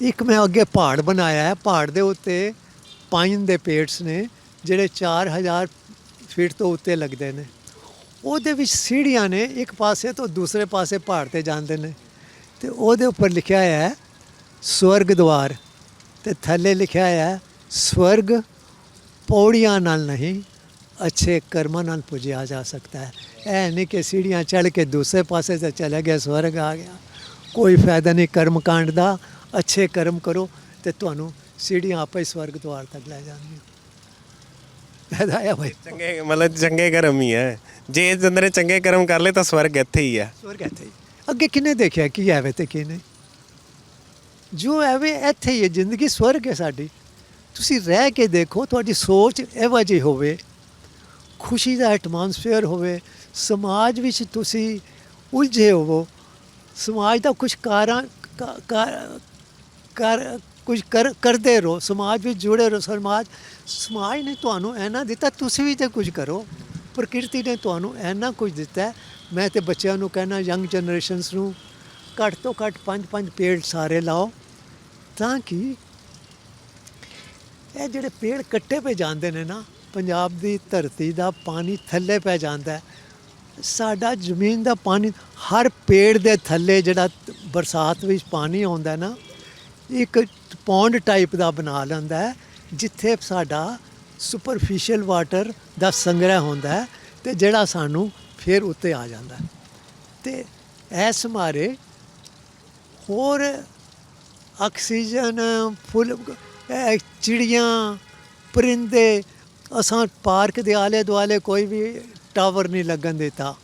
ਇੱਕ ਮੈਂ ਅੱਗੇ ਪਹਾੜ ਬਣਾਇਆ ਹੈ ਪਹਾੜ ਦੇ ਉੱਤੇ ਪਾਈਨ ਦੇ ਪੇੜਸ ਨੇ ਜਿਹੜੇ 4000 ਫੀਟ ਤੋਂ ਉੱਤੇ ਲੱਗਦੇ ਨੇ ਉਹਦੇ ਵਿੱਚ ਸੀੜੀਆਂ ਨੇ ਇੱਕ ਪਾਸੇ ਤੋਂ ਦੂਸਰੇ ਪਾਸੇ ਪਹਾੜ ਤੇ ਜਾਂਦੇ ਨੇ ਤੇ ਉਹਦੇ ਉੱਪਰ ਲਿਖਿਆ ਹੋਇਆ ਹੈ ਸਵਰਗ ਦਵਾਰ ਤੇ ਥੱਲੇ ਲਿਖਿਆ ਹੋਇਆ ਹੈ ਸਵਰਗ ਪੌੜੀਆਂ ਨਾਲ ਨਹੀਂ ਅੱਛੇ ਕਰਮਾਂ ਨਾਲ ਪੁੱਜਿਆ ਜਾ ਸਕਦਾ ਹੈ ਇਹ ਨਹੀਂ ਕਿ ਸੀੜੀਆਂ ਚੜ੍ਹ ਕੇ ਦੂਸਰੇ ਪਾਸੇ ਤੇ ਚਲੇ ਗਿਆ ਸਵਰਗ ਆ ਗਿਆ ਕੋਈ ਫਾਇਦਾ ਨਹੀਂ ਕਰਮ ਕਾਂਡ ਦਾ ਅੱਛੇ ਕਰਮ ਕਰੋ ਤੇ ਤੁਹਾਨੂੰ ਸੀੜੀਆਂ ਆਪੇ ਸਵਰਗ ਦਵਾਰ ਤੱਕ ਲੈ ਜਾਣਗੀਆਂ। ਫਾਇਦਾ ਭਾਈ ਚੰਗੇ ਮਤਲਬ ਚੰਗੇ ਕਰਮ ਹੀ ਹੈ ਜੇ ਨੇ ਚੰਗੇ ਕਰਮ ਕਰ ਲਏ ਤਾਂ ਸਵਰਗ ਇੱਥੇ ਹੀ ਹੈ ਸਵਰਗ ਇੱਥੇ ਹੀ। ਅੱਗੇ ਕਿਨੇ ਦੇਖਿਆ ਕੀ ਐਵੇਂ ਤੇ ਕੀ ਨਹੀਂ ਜੋ ਐਵੇਂ ਇੱਥੇ ਹੀ ਹੈ ਜ਼ਿੰਦਗੀ ਸਵਰਗ ਹੈ ਸਾਡੀ। ਤੁਸੀਂ ਰਹਿ ਕੇ ਦੇਖੋ ਤੁਹਾਡੀ ਸੋਚ ਇਹੋ ਜਿਹੀ ਹੋਵੇ। ਖੁਸ਼ੀ ਦਾ ਐਟਮੋਸਫੇਅਰ ਹੋਵੇ। ਸਮਾਜ ਵਿੱਚ ਤੁਸੀਂ ਉਲਝੇ ਹੋਵੋ। ਸਮਾਜ ਦਾ ਕੁਝ ਕਾਰਾਂ ਕਰ ਕੁਝ ਕਰ, ਕਰਦੇ ਰਹੋ, ਸਮਾਜ ਵਿੱਚ ਜੁੜੇ ਰਹੋ, ਸਮਾਜ ਸਮਾਜ ਨੇ ਤੁਹਾਨੂੰ ਐਨਾ ਦਿੱਤਾ, ਤੁਸੀਂ ਵੀ ਤੇ ਕੁਝ ਕਰੋ। ਪ੍ਰਕਿਰਤੀ ਨੇ ਤੁਹਾਨੂੰ ਐਨਾ ਕੁਝ ਦਿੱਤਾ। ਮੈਂ ਤੇ ਬੱਚਿਆਂ ਨੂੰ ਕਹਿਣਾ ਯੰਗ ਜਨਰੇਸ਼ਨਸ ਨੂੰ, ਘੱਟ ਤੋਂ ਘੱਟ ਪੰਜ ਪੰਜ ਪੇੜ ਸਾਰੇ ਲਾਓ, ਤਾਂ ਕਿ ਇਹ ਜਿਹੜੇ ਪੇੜ ਕੱਟੇ ਪਏ ਜਾਂਦੇ ਨੇ ਨਾ, ਪੰਜਾਬ ਦੀ ਧਰਤੀ ਦਾ ਪਾਣੀ ਥੱਲੇ ਪੈ ਜਾਂਦਾ ਹੈ। ਸਾਡਾ ਜ਼ਮੀਨ ਦਾ ਪਾਣੀ ਹਰ ਪੇੜ ਦੇ ਥੱਲੇ ਜਿਹੜਾ ਬਰਸਾਤ ਵਿੱਚ ਪਾਣੀ ਆਉਂਦਾ ਨਾ ਇੱਕ ਪੌਂਡ ਟਾਈਪ ਦਾ ਬਣਾ ਲੈਂਦਾ ਹੈ, ਜਿੱਥੇ ਸਾਡਾ ਸੁਪਰਫੀਸ਼ੀਅਲ ਵਾਟਰ ਦਾ ਸੰਗ੍ਰਹਿ ਹੁੰਦਾ ਹੈ ਤੇ ਜਿਹੜਾ ਸਾਨੂੰ ਫਿਰ ਉੱਤੇ ਆ ਜਾਂਦਾ ਹੈ। ਤੇ ਐਸ ਮਾਰੇ ਹੋਰ ਆਕਸੀਜਨ, ਫੁੱਲ ਚਿੜੀਆਂ, ਪਰਿੰਦੇ, ਅਸਾਂ ਪਾਰਕ ਦੇ ਆਲੇ ਦੁਆਲੇ ਕੋਈ ਵੀ ਟਾਵਰ ਨਹੀਂ ਲੱਗਣ ਦਿੱਤਾ।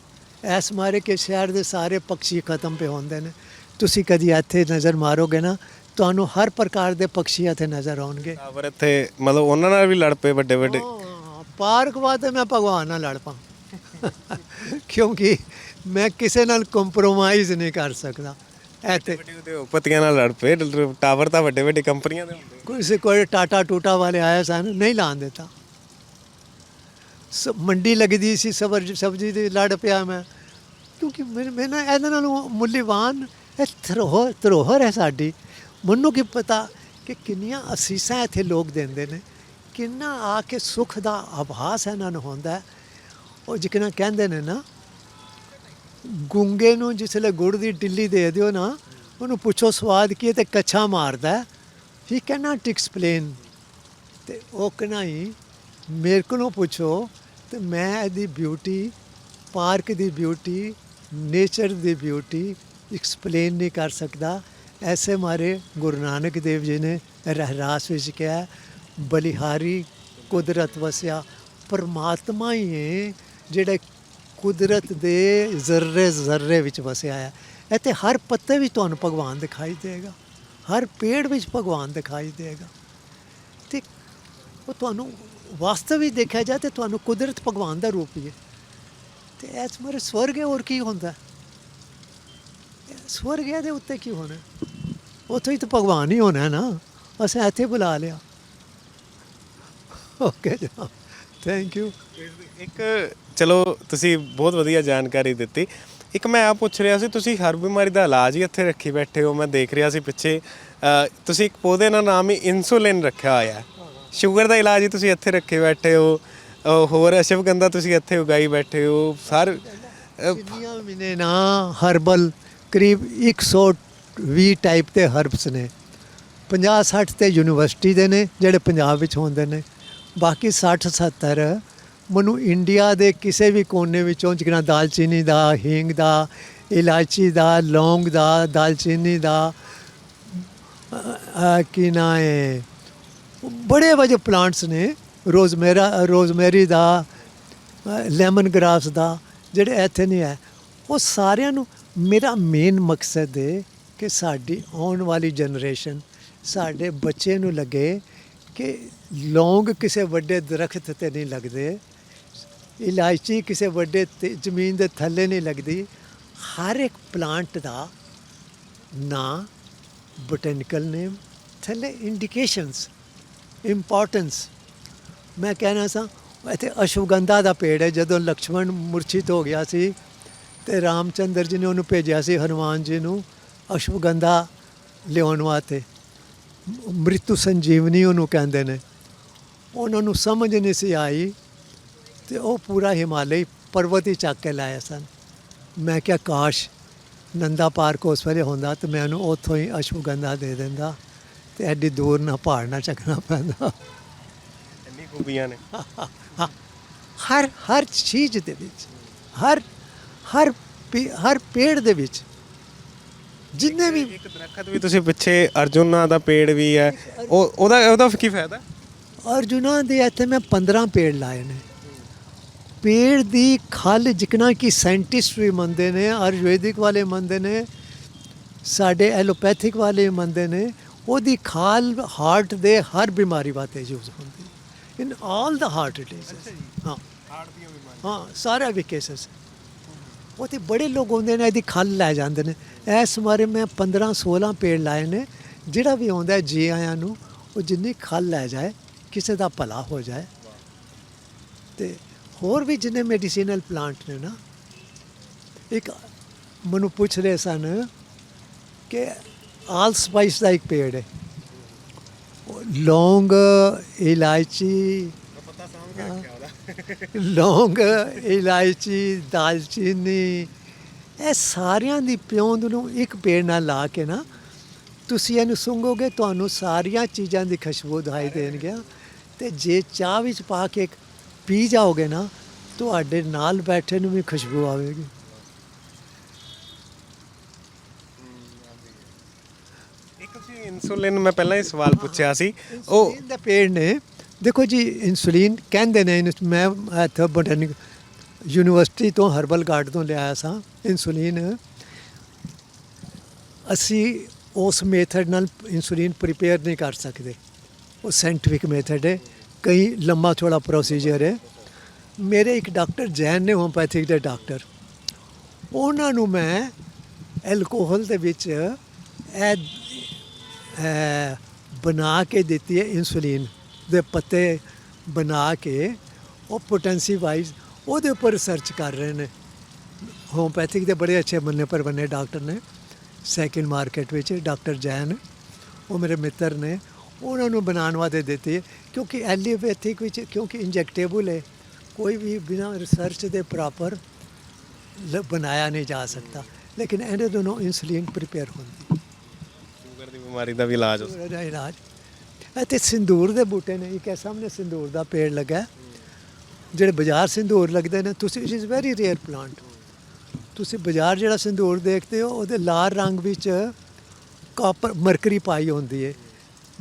ਐਸ ਮਾਰੇ ਕਿ ਸ਼ਹਿਰ ਦੇ ਸਾਰੇ ਪੰਛੀ ਖਤਮ ਪੇ ਹੁੰਦੇ ਨੇ। ਤੁਸੀਂ ਕਦੀ ਇੱਥੇ ਨਜ਼ਰ ਮਾਰੋਗੇ ਨਾ ਤੁਹਾਨੂੰ ਹਰ ਪ੍ਰਕਾਰ ਦੇ ਪੰਛੀ ਇੱਥੇ ਨਜ਼ਰ ਆਉਣਗੇ। ਪਰ ਇੱਥੇ ਮਤਲਬ ਉਹਨਾਂ ਨਾਲ ਵੀ ਲੜ ਪਏ ਵੱਡੇ ਵੱਡੇ। ਪਾਰਕ ਵਾਸਤੇ ਮੈਂ ਭਗਵਾਨ ਨਾਲ ਲੜ ਪਾ। ਕਿਉਂਕਿ ਮੈਂ ਕਿਸੇ ਨਾਲ ਕੰਪਰੋਮਾਈਜ਼ ਨਹੀਂ ਕਰ ਸਕਦਾ। ਇੱਥੇ ਉਦਯੋਗਪਤੀਆਂ ਨਾਲ ਲੜ ਪਏ ਟਾਵਰ ਤਾਂ ਵੱਡੇ ਵੱਡੇ ਕੰਪਨੀਆਂ ਦੇ ਹੁੰਦੇ। ਕਿਸੇ ਕੋਈ ਟਾਟਾ ਟੂਟਾ ਵਾਲੇ ਆਏ ਸਨ ਨਹੀਂ ਲਾਣ ਦਿੱਤਾ। ਮੰਡੀ ਲੱਗਦੀ ਸੀ ਸਬਰ ਸਬਜ਼ੀ ਦੀ ਲੜ ਪਿਆ ਮੈਂ। ਕਿਉਂਕਿ ਮੈਂ ਮੈਂ ਨਾ ਇਹਦੇ ਨਾਲੋਂ ਮੁੱਲੀਵਾਨ ਇਹ ਧਰੋਹਰ ਧਰੋਹਰ ਹੈ ਸਾਡੀ। ਮੈਨੂੰ ਕੀ ਪਤਾ ਕਿ ਕਿੰਨੀਆਂ ਅਸੀਸਾਂ ਇੱਥੇ ਲੋਕ ਦਿੰਦੇ ਨੇ, ਕਿੰਨਾ ਆ ਕੇ ਸੁੱਖ ਦਾ ਆਭਾਸ ਇਹਨਾਂ ਨੂੰ ਹੁੰਦਾ ਉਹ ਜਿਕਣਾ ਕਹਿੰਦੇ ਨੇ ਨਾ, ਗੁੰਗੇ ਨੂੰ ਜਿਸਲੇ ਗੁੜ ਦੀ ਡਿੱਲੀ ਦੇ ਦਿਓ ਨਾ, ਉਹਨੂੰ ਪੁੱਛੋ ਸਵਾਦ ਕੀ ਹੈ ਤੇ ਕੱਛਾ ਮਾਰਦਾ ਹੀ। ਕੈਨਾਟ ਐਕਸਪਲੇਨ ਤੇ ਉਹ ਕਹਿੰਦਾ ਹੀ ਮੇਰੇ ਕੋਲੋਂ ਪੁੱਛੋ ਤੇ ਮੈਂ ਇਹਦੀ ਬਿਊਟੀ ਪਾਰਕ ਦੀ ਬਿਊਟੀ ਨੇਚਰ ਦੀ ਬਿਊਟੀ ਐਕਸਪਲੇਨ ਨਹੀਂ ਕਰ ਸਕਦਾ। ਐਸੇ ਮਾਰੇ ਗੁਰੂ ਨਾਨਕ ਦੇਵ ਜੀ ਨੇ ਰਹਿਰਾਸ ਵਿੱਚ ਕਿਹਾ, ਬਲਿਹਾਰੀ ਕੁਦਰਤ ਵਸਿਆ, ਪਰਮਾਤਮਾ ਹੀ ਹੈ ਜਿਹੜਾ ਕੁਦਰਤ ਦੇ ਜ਼ਰਰੇ ਜ਼ਰਰੇ ਵਿੱਚ ਵਸਿਆ ਹੈ ਇੱਥੇ ਹਰ ਪੱਤੇ ਵਿੱਚ ਤੁਹਾਨੂੰ ਭਗਵਾਨ ਦਿਖਾਈ ਦੇਗਾ, ਹਰ ਪੇੜ ਵਿੱਚ ਭਗਵਾਨ ਦਿਖਾਈ ਦੇਗਾ। ਤੇ ਉਹ ਤੁਹਾਨੂੰ ਵਾਸਤਵ ਵਿੱਚ ਦੇਖਿਆ ਜਾ ਤੇ ਤੁਹਾਨੂੰ ਕੁਦਰਤ ਭਗਵਾਨ ਦਾ ਰੂਪ ਹੀ ਹੈ। ਤੇ ਇਸ ਮਰੇ ਸਵਰਗ ਹੋਰ ਕੀ ਹੁੰਦਾ? ਸਵਰਗ ਹੈ ਦੇ ਉੱਤੇ ਕੀ ਹੋਣਾ? ਉੱਥੇ ਹੀ ਤਾਂ ਭਗਵਾਨ ਹੀ ਹੋਣਾ ਨਾ। ਅਸੀਂ ਇੱਥੇ ਬੁਲਾ ਲਿਆ। ਓਕੇ ਜਨਾਬ ਥੈਂਕ ਯੂ ਇੱਕ ਚਲੋ ਤੁਸੀਂ ਬਹੁਤ ਵਧੀਆ ਜਾਣਕਾਰੀ ਦਿੱਤੀ। ਇੱਕ ਮੈਂ ਆ ਪੁੱਛ ਰਿਹਾ ਸੀ ਤੁਸੀਂ ਹਰ ਬਿਮਾਰੀ ਦਾ ਇਲਾਜ ਹੀ ਇੱਥੇ ਰੱਖੀ ਬੈਠੇ ਹੋ ਮੈਂ ਦੇਖ ਰਿਹਾ ਸੀ ਪਿੱਛੇ। ਤੁਸੀਂ ਇੱਕ ਪੌਦੇ ਦਾ ਨਾਮ ਹੀ ਇਨਸੂਲਿਨ ਰੱਖਿਆ ਹੋਇਆ ਸ਼ੂਗਰ ਦਾ ਇਲਾਜ ਹੀ ਤੁਸੀਂ ਇੱਥੇ ਰੱਖੇ ਬੈਠੇ ਹੋ। ਹੋਰ ਅਸ਼ਵਗੰਧਾ ਤੁਸੀਂ ਇੱਥੇ ਉਗਾਈ ਬੈਠੇ ਹੋ। ਸਰ ਜਿੰਨੀਆਂ ਵੀ ਨੇ ਨਾ ਹਰਬਲ ਕਰੀਬ 120 ਟਾਈਪ ਦੇ ਹਰਬਸ ਨੇ 50 60 ਤੇ ਯੂਨੀਵਰਸਿਟੀ ਦੇ ਨੇ, ਜਿਹੜੇ ਪੰਜਾਬ ਵਿੱਚ ਹੁੰਦੇ ਨੇ। ਬਾਕੀ 60 70 ਮੈਨੂੰ ਇੰਡੀਆ ਦੇ ਕਿਸੇ ਵੀ ਕੋਨੇ ਵਿੱਚੋਂ ਜਿਕਣਾ ਦਾਲਚੀਨੀ ਦਾ, ਹੀਂਗ ਦਾ, ਇਲਾਇਚੀ ਦਾ, ਲੌਂਗ ਦਾ, ਦਾਲਚੀਨੀ ਦਾ ਕੀ ਨਾ ਹੈ ਬੜੇ ਵਜੇ ਪਲਾਂਟਸ ਨੇ, ਰੋਜ਼ਮੇਰਾ, ਰੋਜ਼ਮੇਰੀ ਦਾ ਲੈਮਨ ਗ੍ਰਾਸ ਦਾ, ਜਿਹੜੇ ਇੱਥੇ ਨਹੀਂ ਹੈ ਉਹ ਸਾਰਿਆਂ ਨੂੰ ਮੇਰਾ ਮੇਨ ਮਕਸਦ ਹੈ ਕਿ ਸਾਡੀ ਆਉਣ ਵਾਲੀ ਜਨਰੇਸ਼ਨ ਸਾਡੇ ਬੱਚੇ ਨੂੰ ਲੱਗੇ ਕਿ ਲੌਂਗ ਕਿਸੇ ਵੱਡੇ ਦਰਖਤ ਤੇ ਨਹੀਂ ਲੱਗਦੇ, ਇਲਾਇਚੀ ਕਿਸੇ ਵੱਡੇ ਤੇ ਜ਼ਮੀਨ ਦੇ ਥੱਲੇ ਨਹੀਂ ਲੱਗਦੀ, ਹਰ ਇੱਕ ਪਲਾਂਟ ਦਾ ਨਾਂ ਬੋਟੈਨੀਕਲ ਨੇਮ ਥੱਲੇ ਇੰਡੀਕੇਸ਼ਨਸ ਇੰਪੋਰਟੈਂਸ ਮੈਂ ਕਹਿਣਾ ਸਾਂ, ਇੱਥੇ ਅਸ਼ਵਗੰਧਾ ਦਾ ਪੇੜ ਹੈ, ਜਦੋਂ ਲਕਸ਼ਮਣ ਮੂਰਛਿਤ ਹੋ ਗਿਆ ਸੀ ਤੇ ਰਾਮਚੰਦਰ ਜੀ ਨੇ ਉਹਨੂੰ ਭੇਜਿਆ ਸੀ, ਹਨੂਮਾਨ ਜੀ ਨੂੰ ਅਸ਼ਵਗੰਧਾ ਲਿਆਉਣ ਵਾਸਤੇ ਮ੍ਰਿਤੂ ਸੰਜੀਵਨੀ ਉਹਨੂੰ ਕਹਿੰਦੇ ਨੇ। ਉਹਨਾਂ ਨੂੰ ਸਮਝ ਨਹੀਂ ਸੀ ਆਈ ਤੇ ਉਹ ਪੂਰਾ ਹਿਮਾਲਯ ਪਰਬਤ ਹੀ ਚੱਕ ਕੇ ਲਾਇਆ ਸਨ। ਮੈਂ ਕਿਹਾ ਕਾਸ਼ ਨੰਦਾ ਪਾਰਕ ਉਸ ਵੇਲੇ ਹੁੰਦਾ ਤੇ ਮੈਂ ਉਹਨੂੰ ਉੱਥੋਂ ਹੀ ਅਸ਼ਵਗੰਧਾ ਦੇ ਦਿੰਦਾ ਤੇ ਐਡੀ ਦੂਰ ਨਾ ਪਹਾੜ ਨਾ ਚੱਕਣਾ ਪੈਂਦਾ। ਇੰਨੀ ਖੂਬੀਆਂ ਨੇ। ਹਰ ਹਰ ਚੀਜ਼ ਦੇ ਵਿੱਚ ਹਰ ਹਰ ਹਰ ਪੇੜ ਦੇ ਵਿੱਚ ਜਿੰਨੇ ਵੀ ਇੱਕ ਦਰਖਤ ਵੀ ਤੁਸੀਂ ਪਿੱਛੇ ਅਰਜੁਨਾ ਦਾ ਪੇੜ ਵੀ ਹੈ। ਉਹ ਉਹਦਾ ਉਹਦਾ ਕੀ ਫਾਇਦਾ? ਅਰਜੁਨਾ ਦੇ ਇੱਥੇ ਮੈਂ 15 ਪੇੜ ਲਾਏ ਨੇ। ਪੇੜ ਦੀ ਖਲ ਜਿਕਣਾ ਕਿ ਸਾਇੰਟਿਸਟ ਵੀ ਮੰਨਦੇ ਨੇ ਆਯੁਰਵੈਦਿਕ ਵਾਲੇ ਮੰਨਦੇ ਨੇ ਸਾਡੇ ਐਲੋਪੈਥਿਕ ਵਾਲੇ ਮੰਨਦੇ ਨੇ ਉਹਦੀ ਖਾਲ ਹਾਰਟ ਦੇ ਹਰ ਬਿਮਾਰੀ ਵਾਸਤੇ ਯੂਜ਼ ਹੁੰਦੀ। ਇਨ ਆਲ ਦਾ ਹਾਰਟ ਡਿਜ਼ੀਜ਼। ਹਾਂ। ਹਾਰਟ ਦੀਆਂ ਬਿਮਾਰੀਆਂ। ਹਾਂ ਸਾਰਾ ਵੀ ਕੇਸਸ। ਤੇ ਬੜੇ ਲੋਕ ਹੁੰਦੇ ਨੇ ਇਹਦੀ ਖਲ ਲੈ ਜਾਂਦੇ ਨੇ। ਇਸ ਮਾਰੇ ਮੈਂ 15 16 ਪੇੜ ਲਾਏ ਨੇ ਜਿਹੜਾ ਵੀ ਆਉਂਦਾ ਜੀ ਆਇਆਂ ਨੂੰ ਉਹ ਜਿੰਨੀ ਖਲ ਲੈ ਜਾਏ ਕਿਸੇ ਦਾ ਭਲਾ ਹੋ ਜਾਏ। ਤੇ ਹੋਰ ਵੀ ਜਿੰਨੇ ਮੈਡੀਸਿਨਲ ਪਲਾਂਟ ਨੇ ਨਾ ਇੱਕ ਮੈਨੂੰ ਪੁੱਛ ਰਹੇ ਸਨ ਕਿ ਆਲ ਸਪਾਈਸ ਦਾ ਇੱਕ ਪੇੜ ਹੈ। ਲੌਂਗ ਇਲਾਇਚੀ ਲੌਂਗ ਇਲਾਇਚੀ ਦਾਲਚੀਨੀ ਇਹ ਸਾਰਿਆਂ ਦੀ ਪਿਉਂਦ ਨੂੰ ਇੱਕ ਪੇੜ ਨਾਲ ਲਾ ਕੇ ਨਾ ਤੁਸੀਂ ਇਹਨੂੰ ਸੁੰਘੋਗੇ ਤੁਹਾਨੂੰ ਸਾਰੀਆਂ ਚੀਜ਼ਾਂ ਦੀ ਖੁਸ਼ਬੂ ਦਿਖਾਈ ਦੇਣਗੀਆਂ। ਤੇ ਜੇ ਚਾਹ ਵਿੱਚ ਪਾ ਕੇ ਇੱਕ ਪੀ ਜਾਓਗੇ ਨਾ ਤੁਹਾਡੇ ਨਾਲ ਬੈਠੇ ਨੂੰ ਵੀ ਖੁਸ਼ਬੂ ਆਵੇਗੀ। ਇੱਕ ਤੁਸੀਂ ਇਨਸੂਲਿਨ ਮੈਂ ਪਹਿਲਾਂ ਹੀ ਸਵਾਲ ਪੁੱਛਿਆ ਸੀ। ਉਹ ਦੇ ਪੇੜ ਨੇ। ਦੇਖੋ ਜੀ ਇਨਸੂਲਿਨ ਕਹਿੰਦੇ ਨੇ ਮੈਂ ਇੱਥੇ ਬੋਟੈਨਿਕ ਯੂਨੀਵਰਸਿਟੀ ਤੋਂ ਹਰਬਲ ਗਾਰਡ ਤੋਂ ਲਿਆਇਆ ਸਾਂ ਇਨਸੂਲਿਨ। ਅਸੀਂ ਉਸ ਮੇਥਡ ਨਾਲ ਇਨਸੂਲਿਨ ਪ੍ਰਿਪੇਅਰ ਨਹੀਂ ਕਰ ਸਕਦੇ। ਉਹ ਸਾਇੰਟਿਫਿਕ ਮੈਥਡ ਹੈ। ਕਈ ਲੰਮਾ ਥੋੜਾ ਪ੍ਰੋਸੀਜਰ ਹੈ। ਮੇਰੇ ਇੱਕ ਡਾਕਟਰ ਜੈਨ ਨੇ ਹੋਮਪੈਥਿਕ ਦੇ ਡਾਕਟਰ। ਉਹਨਾਂ ਨੂੰ ਮੈਂ ਐਲਕੋਹਲ ਦੇ ਵਿੱਚ ਇਹ ਬਣਾ ਕੇ ਦਿੱਤੀ ਹੈ ਇਨਸੂਲਿਨ ਦੇ ਪੱਤੇ ਬਣਾ ਕੇ। ਉਹ ਪੋਟੈਂਸੀ ਵਾਈਜ਼ ਉਹਦੇ ਉੱਪਰ ਰਿਸਰਚ ਕਰ ਰਹੇ ਨੇ। ਹੋਮਪੈਥਿਕ ਦੇ ਬੜੇ ਅੱਛੇ ਬੰਨੇ ਪਰ ਬੰਨੇ ਡਾਕਟਰ ਨੇ। ਸੈਕਿੰਡ ਮਾਰਕੀਟ ਵਿੱਚ ਡਾਕਟਰ ਜੈਨ ਉਹ ਮੇਰੇ ਮਿੱਤਰ ਨੇ। ਉਹਨਾਂ ਨੂੰ ਬਣਾਉਣ ਵਾਸਤੇ ਦਿੱਤੀ ਕਿਉਂਕਿ ਐਲੀਓਪੈਥਿਕ ਵਿੱਚ ਕਿਉਂਕਿ ਇੰਜੈਕਟੇਬਲ ਹੈ ਕੋਈ ਵੀ ਬਿਨਾ ਰਿਸਰਚ ਦੇ ਪ੍ਰੋਪਰ ਬਣਾਇਆ ਨਹੀਂ ਜਾ ਸਕਦਾ। ਲੇਕਿਨ ਇਹਦੇ ਦੋਨੋਂ ਇਨਸੂਲਿਨ ਪ੍ਰਿਪੇਅਰ ਹੁੰਦੀ। ਸ਼ੂਗਰ ਦੀ ਬਿਮਾਰੀ ਦਾ ਵੀ ਇਲਾਜ ਹੋ ਸਕਦਾ ਇਲਾਜ। ਇੱਥੇ ਸਿੰਦੂਰ ਦੇ ਬੂਟੇ ਨੇ ਇੱਕ ਸਾਹਮਣੇ ਸਿੰਦੂਰ ਦਾ ਪੇੜ ਲੱਗਾ। ਜਿਹੜੇ ਬਾਜ਼ਾਰ ਸਿੰਦੂਰ ਲੱਗਦੇ ਨੇ ਤੁਸੀਂ it is very rare plant ਤੁਸੀਂ ਬਾਜ਼ਾਰ ਜਿਹੜਾ ਸਿੰਦੂਰ ਦੇਖਦੇ ਹੋ ਉਹਦੇ ਲਾਲ ਰੰਗ ਵਿੱਚ ਕਾਪਰ ਮਰਕਰੀ ਪਾਈ ਹੁੰਦੀ ਹੈ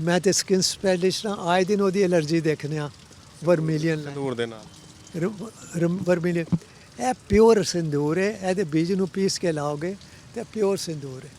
ਮੈਂ ਤੇ ਸਕਿਨ ਸਪੈਸ਼ਲਿਸਟ ਹਾਂ ਆਏ ਦਿਨ ਉਹਦੀ ਐਲਰਜੀ ਦੇਖਦੇ ਹਾਂ ਵਰਮੀਲੀਅਨ ਦੂਰ ਦੇ ਨਾਲ। ਵਰਮੀਲੀਅਨ ਇਹ ਪਿਓਰ ਸਿੰਦੂਰ ਹੈ ਇਹਦੇ ਬੀਜ ਨੂੰ ਪੀਸ ਕੇ ਲਾਓਗੇ ਤੇ ਪਿਓਰ ਸਿੰਦੂਰ ਹੈ